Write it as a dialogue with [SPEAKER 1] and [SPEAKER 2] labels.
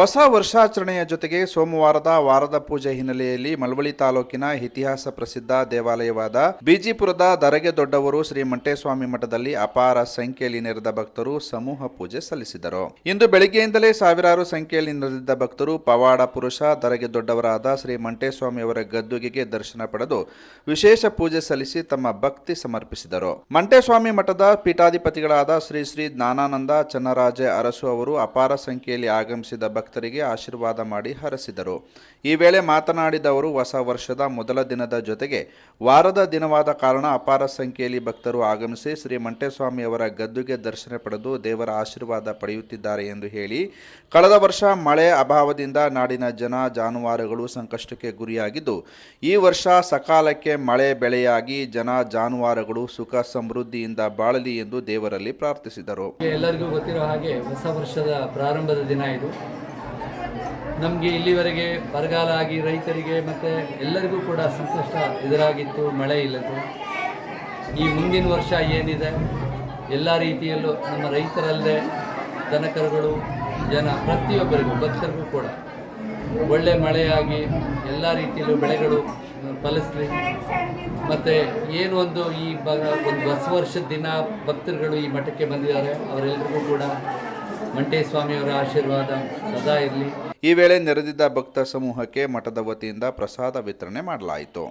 [SPEAKER 1] ಹೊಸ ವರ್ಷಾಚರಣೆಯ ಜೊತೆಗೆ ಸೋಮವಾರದ ವಾರದ ಪೂಜೆ ಹಿನ್ನೆಲೆಯಲ್ಲಿ ಮಳವಳ್ಳಿ ತಾಲೂಕಿನ ಇತಿಹಾಸ ಪ್ರಸಿದ್ಧ ದೇವಾಲಯವಾದ ಬಿಜಿಪುರದ ದರಗೆ ದೊಡ್ಡವರು ಶ್ರೀ ಮಂಟೇಸ್ವಾಮಿ ಮಠದಲ್ಲಿ ಅಪಾರ ಸಂಖ್ಯೆಯಲ್ಲಿ ನೆರೆದ ಭಕ್ತರು ಸಮೂಹ ಪೂಜೆ ಸಲ್ಲಿಸಿದರು. ಇಂದು ಬೆಳಗ್ಗೆಯಿಂದಲೇ ಸಾವಿರಾರು ಸಂಖ್ಯೆಯಲ್ಲಿ ನೆರೆದಿದ್ದ ಭಕ್ತರು ಪವಾಡ ಪುರುಷ ದರಗೆ ದೊಡ್ಡವರಾದ ಶ್ರೀ ಮಂಟೇಸ್ವಾಮಿಯವರ ಗದ್ದುಗೆಗೆ ದರ್ಶನ ಪಡೆದು ವಿಶೇಷ ಪೂಜೆ ಸಲ್ಲಿಸಿ ತಮ್ಮ ಭಕ್ತಿ ಸಮರ್ಪಿಸಿದರು. ಮಂಟೇಸ್ವಾಮಿ ಮಠದ ಪೀಠಾಧಿಪತಿಗಳಾದ ಶ್ರೀ ಶ್ರೀ ಜ್ಞಾನಾನಂದ ಚನ್ನರಾಜೆ ಅರಸು ಅವರು ಅಪಾರ ಸಂಖ್ಯೆಯಲ್ಲಿ ಆಗಮಿಸಿದ ಭಕ್ತರಿಗೆ ಆಶೀರ್ವಾದ ಮಾಡಿ ಹರಸಿದರು. ಈ ವೇಳೆ ಮಾತನಾಡಿದ ಅವರು ಹೊಸ ವರ್ಷದ ಮೊದಲ ದಿನದ ಜೊತೆಗೆ ವಾರದ ದಿನವಾದ ಕಾರಣ ಅಪಾರ ಸಂಖ್ಯೆಯಲ್ಲಿ ಭಕ್ತರು ಆಗಮಿಸಿ ಶ್ರೀ ಮಂಟೇಸ್ವಾಮಿ ಅವರ ಗದ್ದುಗೆ ದರ್ಶನ ಪಡೆದು ದೇವರ ಆಶೀರ್ವಾದ ಪಡೆಯುತ್ತಿದ್ದಾರೆ ಎಂದು ಹೇಳಿ, ಕಳೆದ ವರ್ಷ ಮಳೆ ಅಭಾವದಿಂದ ನಾಡಿನ ಜನ ಜಾನುವಾರುಗಳು ಸಂಕಷ್ಟಕ್ಕೆ ಗುರಿಯಾಗಿದ್ದು, ಈ ವರ್ಷ ಸಕಾಲಕ್ಕೆ ಮಳೆ ಬೆಳೆಯಾಗಿ ಜನ ಜಾನುವಾರುಗಳು ಸುಖ ಸಮೃದ್ಧಿಯಿಂದ ಬಾಳಲಿ ಎಂದು ದೇವರಲ್ಲಿ ಪ್ರಾರ್ಥಿಸಿದರು.
[SPEAKER 2] ಎಲ್ಲರಿಗೂ ಗೊತ್ತಿರೋ ಹಾಗೆ ಹೊಸ ವರ್ಷದ ಪ್ರಾರಂಭದ ದಿನ ಇದು. ನಮಗೆ ಇಲ್ಲಿವರೆಗೆ ಬರಗಾಲ ಆಗಿ ರೈತರಿಗೆ ಮತ್ತು ಎಲ್ಲರಿಗೂ ಕೂಡ ಸಂಕಷ್ಟ ಎದುರಾಗಿತ್ತು, ಮಳೆ ಇಲ್ಲದು ಈ ಮುಂದಿನ ವರ್ಷ ಏನಿದೆ, ಎಲ್ಲ ರೀತಿಯಲ್ಲೂ ನಮ್ಮ ರೈತರಲ್ಲದೆ ದನಕರುಗಳು, ಜನ ಪ್ರತಿಯೊಬ್ಬರಿಗೂ, ಭಕ್ತರಿಗೂ ಕೂಡ ಒಳ್ಳೆ ಮಳೆಯಾಗಿ ಎಲ್ಲ ರೀತಿಯಲ್ಲೂ ಬೆಳೆಗಳು ಫಲಿಸಲಿ. ಮತ್ತು ಏನು ಒಂದು ಈ ಬ, ಒಂದು ಹೊಸ ವರ್ಷದ ದಿನ ಭಕ್ತರುಗಳು ಈ ಮಠಕ್ಕೆ ಬಂದಿದ್ದಾರೆ ಅವರೆಲ್ಲರಿಗೂ ಕೂಡ ಮಂಟೇಸ್ವಾಮಿಯವರ ಆಶೀರ್ವಾದ ಸದಾ ಇರಲಿ.
[SPEAKER 1] ಈ ವೇಳೆ ನೆರೆದಿದ್ದ ಭಕ್ತ ಸಮೂಹಕ್ಕೆ ಮಠದ ವತಿಯಿಂದ ಪ್ರಸಾದ ವಿತರಣೆ ಮಾಡಲಾಯಿತು.